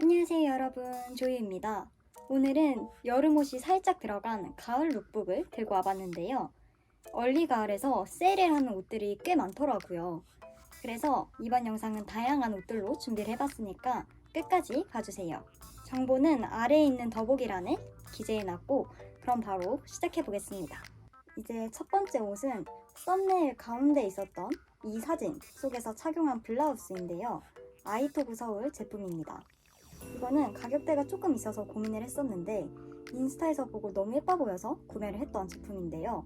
안녕하세요 여러분. 조이입니다. 오늘은 여름 옷이 살짝 들어간 가을 룩북을 들고 와봤는데요. 얼리 가을에서 세일을 하는 옷들이 꽤 많더라고요. 그래서 이번 영상은 다양한 옷들로 준비를 해봤으니까 끝까지 봐주세요. 정보는 아래에 있는 더보기란에 기재해놨고 그럼 바로 시작해보겠습니다 이제 첫 번째 옷은 썸네일 가운데 있었던 이 사진 속에서 착용한 블라우스인데요 아이토브 서울 제품입니다 이거는 가격대가 조금 있어서 고민을 했었는데 인스타에서 보고 너무 예뻐 보여서 구매를 했던 제품인데요.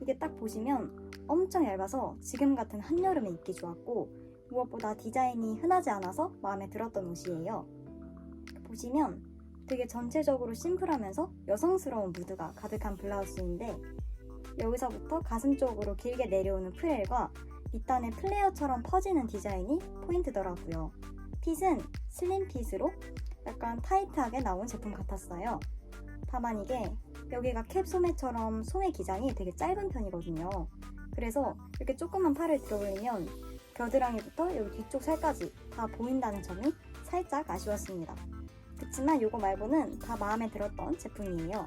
이게 딱 보시면 엄청 얇아서 지금 같은 한여름에 입기 좋았고 무엇보다 디자인이 흔하지 않아서 마음에 들었던 옷이에요. 보시면 되게 전체적으로 심플하면서 여성스러운 무드가 가득한 블라우스인데 여기서부터 가슴 쪽으로 길게 내려오는 프렐과 밑단의 플레어처럼 퍼지는 디자인이 포인트더라고요. 핏은 슬림 핏으로 약간 타이트하게 나온 제품 같았어요. 다만 이게 여기가 캡 소매처럼 소매 기장이 되게 짧은 편이거든요. 그래서 이렇게 조그만 팔을 들어 올리면 겨드랑이부터 여기 뒤쪽 살까지 다 보인다는 점이 살짝 아쉬웠습니다. 그치만 이거 말고는 다 마음에 들었던 제품이에요.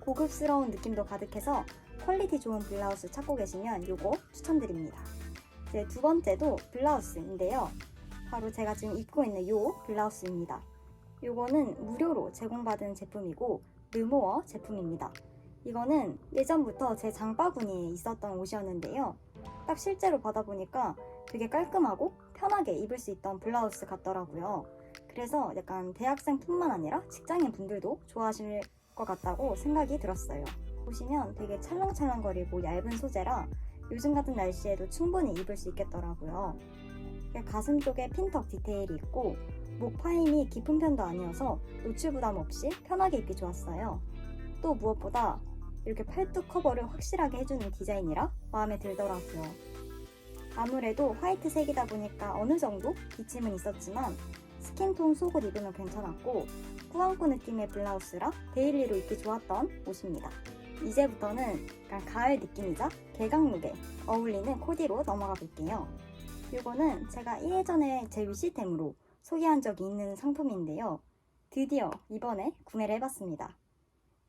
고급스러운 느낌도 가득해서 퀄리티 좋은 블라우스 찾고 계시면 이거 추천드립니다. 이제 두 번째도 블라우스인데요. 바로 제가 지금 입고 있는 이 블라우스입니다. 이거는 무료로 제공받은 제품이고 르모어 제품입니다. 이거는 예전부터 제 장바구니에 있었던 옷이었는데요. 딱 실제로 받아보니까 되게 깔끔하고 편하게 입을 수 있던 블라우스 같더라고요. 그래서 약간 대학생뿐만 아니라 직장인 분들도 좋아하실 것 같다고 생각이 들었어요. 보시면 되게 찰랑찰랑거리고 얇은 소재라 요즘 같은 날씨에도 충분히 입을 수 있겠더라고요. 가슴 쪽에 핀턱 디테일이 있고 목 파임이 깊은 편도 아니어서 노출 부담 없이 편하게 입기 좋았어요. 또 무엇보다 이렇게 팔뚝 커버를 확실하게 해주는 디자인이라 마음에 들더라고요. 아무래도 화이트색이다 보니까 어느 정도 기침은 있었지만 스킨톤 속옷 입으면 괜찮았고 꾸안꾸 느낌의 블라우스라 데일리로 입기 좋았던 옷입니다. 이제부터는 약간 가을 느낌이자 개강룩에 어울리는 코디로 넘어가 볼게요. 이거는 제가 예전에 제 위시템으로 소개한 적이 있는 상품인데요. 드디어 이번에 구매를 해봤습니다.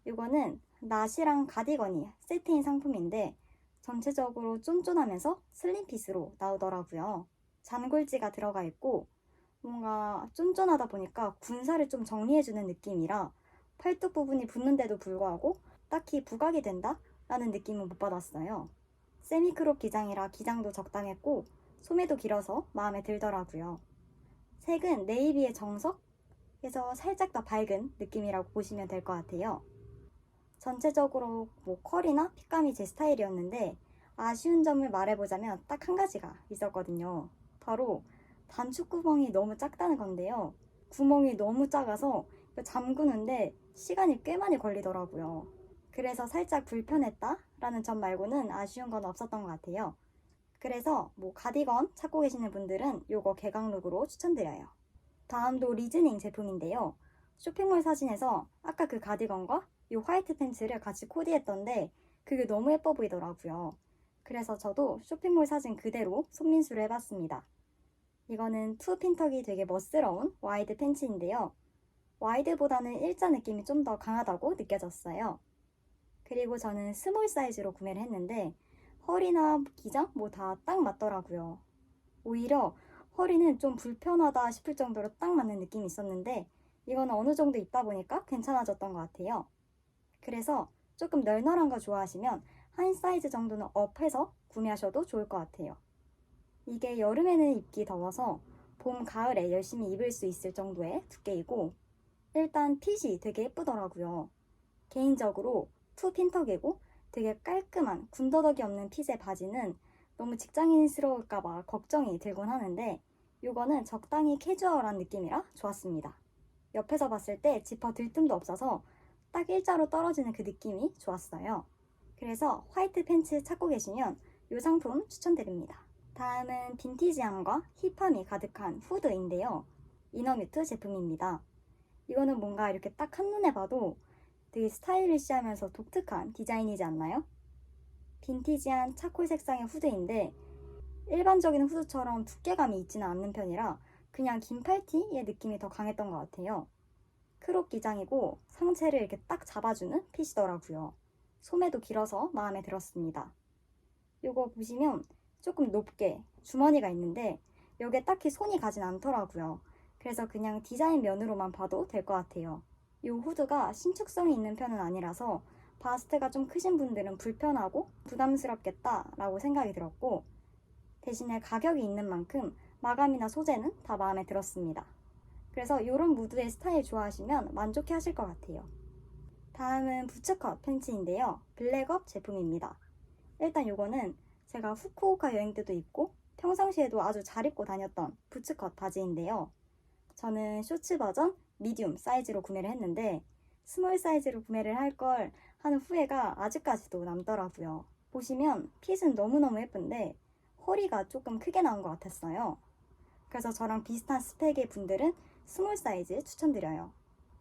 이거는 나시랑 가디건이 세트인 상품인데 전체적으로 쫀쫀하면서 슬림핏으로 나오더라고요. 잔골지가 들어가 있고 뭔가 쫀쫀하다 보니까 군살을 좀 정리해주는 느낌이라 팔뚝 부분이 붙는데도 불구하고 딱히 부각이 된다? 라는 느낌은 못 받았어요. 세미크롭 기장이라 기장도 적당했고 소매도 길어서 마음에 들더라고요. 색은 네이비의 정석에서 살짝 더 밝은 느낌이라고 보시면 될 것 같아요. 전체적으로 뭐 컬이나 핏감이 제 스타일이었는데 아쉬운 점을 말해보자면 딱 한 가지가 있었거든요. 바로 단축 구멍이 너무 작다는 건데요. 구멍이 너무 작아서 잠그는데 시간이 꽤 많이 걸리더라고요. 그래서 살짝 불편했다라는 점 말고는 아쉬운 건 없었던 것 같아요. 그래서 뭐 가디건 찾고 계시는 분들은 이거 개강룩으로 추천드려요. 다음도 리즈닝 제품인데요. 쇼핑몰 사진에서 아까 그 가디건과 이 화이트 팬츠를 같이 코디했던데 그게 너무 예뻐 보이더라고요. 그래서 저도 쇼핑몰 사진 그대로 손민수를 해봤습니다. 이거는 투 핀턱이 되게 멋스러운 와이드 팬츠인데요. 와이드보다는 일자 느낌이 좀 더 강하다고 느껴졌어요. 그리고 저는 스몰 사이즈로 구매를 했는데 허리나 기장 뭐 다 딱 맞더라고요. 오히려 허리는 좀 불편하다 싶을 정도로 딱 맞는 느낌이 있었는데 이거는 어느 정도 입다 보니까 괜찮아졌던 것 같아요. 그래서 조금 널널한 거 좋아하시면 한 사이즈 정도는 업해서 구매하셔도 좋을 것 같아요. 이게 여름에는 입기 더워서 봄, 가을에 열심히 입을 수 있을 정도의 두께이고 일단 핏이 되게 예쁘더라고요. 개인적으로 투 핀턱이고 되게 깔끔한 군더더기 없는 핏의 바지는 너무 직장인스러울까봐 걱정이 들곤 하는데 이거는 적당히 캐주얼한 느낌이라 좋았습니다. 옆에서 봤을 때 지퍼 들뜸도 없어서 딱 일자로 떨어지는 그 느낌이 좋았어요. 그래서 화이트 팬츠 찾고 계시면 이 상품 추천드립니다. 다음은 빈티지함과 힙함이 가득한 후드인데요. 이너뮤트 제품입니다. 이거는 뭔가 이렇게 딱 한눈에 봐도 되게 스타일리시하면서 독특한 디자인이지 않나요? 빈티지한 차콜 색상의 후드인데 일반적인 후드처럼 두께감이 있지는 않는 편이라 그냥 긴 팔티의 느낌이 더 강했던 것 같아요. 크롭 기장이고 상체를 이렇게 딱 잡아주는 핏이더라고요. 소매도 길어서 마음에 들었습니다. 이거 보시면 조금 높게 주머니가 있는데 여기에 딱히 손이 가진 않더라고요. 그래서 그냥 디자인 면으로만 봐도 될 것 같아요. 이 후드가 신축성이 있는 편은 아니라서 바스트가 좀 크신 분들은 불편하고 부담스럽겠다라고 생각이 들었고 대신에 가격이 있는 만큼 마감이나 소재는 다 마음에 들었습니다. 그래서 이런 무드의 스타일 좋아하시면 만족해 하실 것 같아요. 다음은 부츠컷 팬츠인데요. 블랙업 제품입니다. 일단 이거는 제가 후쿠오카 여행 때도 입고 평상시에도 아주 잘 입고 다녔던 부츠컷 바지인데요. 저는 쇼츠 버전 미디움 사이즈로 구매를 했는데 스몰 사이즈로 구매를 할 걸 하는 후회가 아직까지도 남더라고요. 보시면 핏은 너무너무 예쁜데 허리가 조금 크게 나온 것 같았어요. 그래서 저랑 비슷한 스펙의 분들은 스몰 사이즈 추천드려요.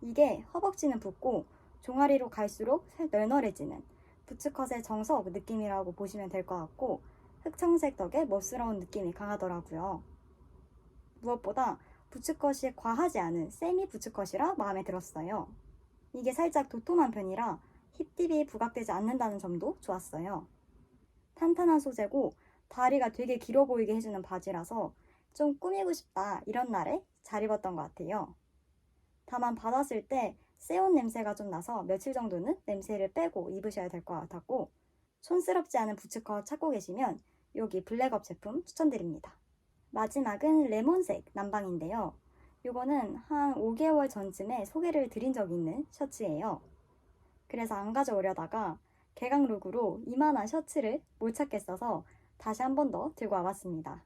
이게 허벅지는 붓고 종아리로 갈수록 살 널널해지는 부츠컷의 정석 느낌이라고 보시면 될 것 같고 흑청색 덕에 멋스러운 느낌이 강하더라고요. 무엇보다 부츠컷이 과하지 않은 세미 부츠컷이라 마음에 들었어요. 이게 살짝 도톰한 편이라 힙딥이 부각되지 않는다는 점도 좋았어요. 탄탄한 소재고 다리가 되게 길어 보이게 해주는 바지라서 좀 꾸미고 싶다 이런 날에 잘 입었던 것 같아요. 다만 받았을 때 새옷 냄새가 좀 나서 며칠 정도는 냄새를 빼고 입으셔야 될 것 같았고 촌스럽지 않은 부츠컷 찾고 계시면 여기 블랙업 제품 추천드립니다. 마지막은 레몬색 남방인데요. 이거는 한 5개월 전쯤에 소개를 드린 적이 있는 셔츠예요. 그래서 안 가져오려다가 개강 룩으로 이만한 셔츠를 못 찾겠어서 다시 한 번 더 들고 와봤습니다.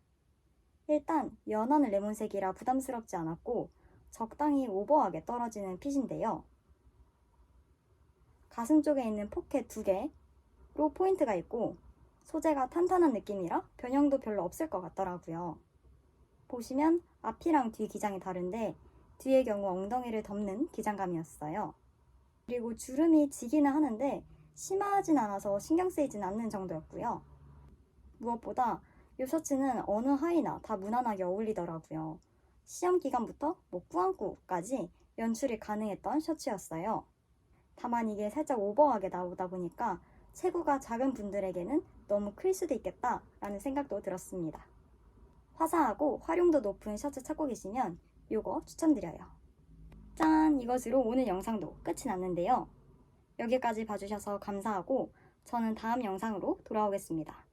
일단 연한 레몬색이라 부담스럽지 않았고 적당히 오버하게 떨어지는 핏인데요. 가슴 쪽에 있는 포켓 두 개로 포인트가 있고 소재가 탄탄한 느낌이라 변형도 별로 없을 것 같더라고요. 보시면 앞이랑 뒤 기장이 다른데 뒤의 경우 엉덩이를 덮는 기장감이었어요. 그리고 주름이 지기는 하는데 심하진 않아서 신경 쓰이진 않는 정도였고요. 무엇보다 이 셔츠는 어느 하이나 다 무난하게 어울리더라고요. 시험 기간부터 뭐 꾸안꾸까지 연출이 가능했던 셔츠였어요. 다만 이게 살짝 오버하게 나오다 보니까 체구가 작은 분들에게는 너무 클 수도 있겠다라는 생각도 들었습니다. 화사하고 활용도 높은 셔츠 찾고 계시면 이거 추천드려요. 짠! 이것으로 오늘 영상도 끝이 났는데요. 여기까지 봐주셔서 감사하고 저는 다음 영상으로 돌아오겠습니다.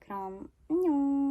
그럼 안녕!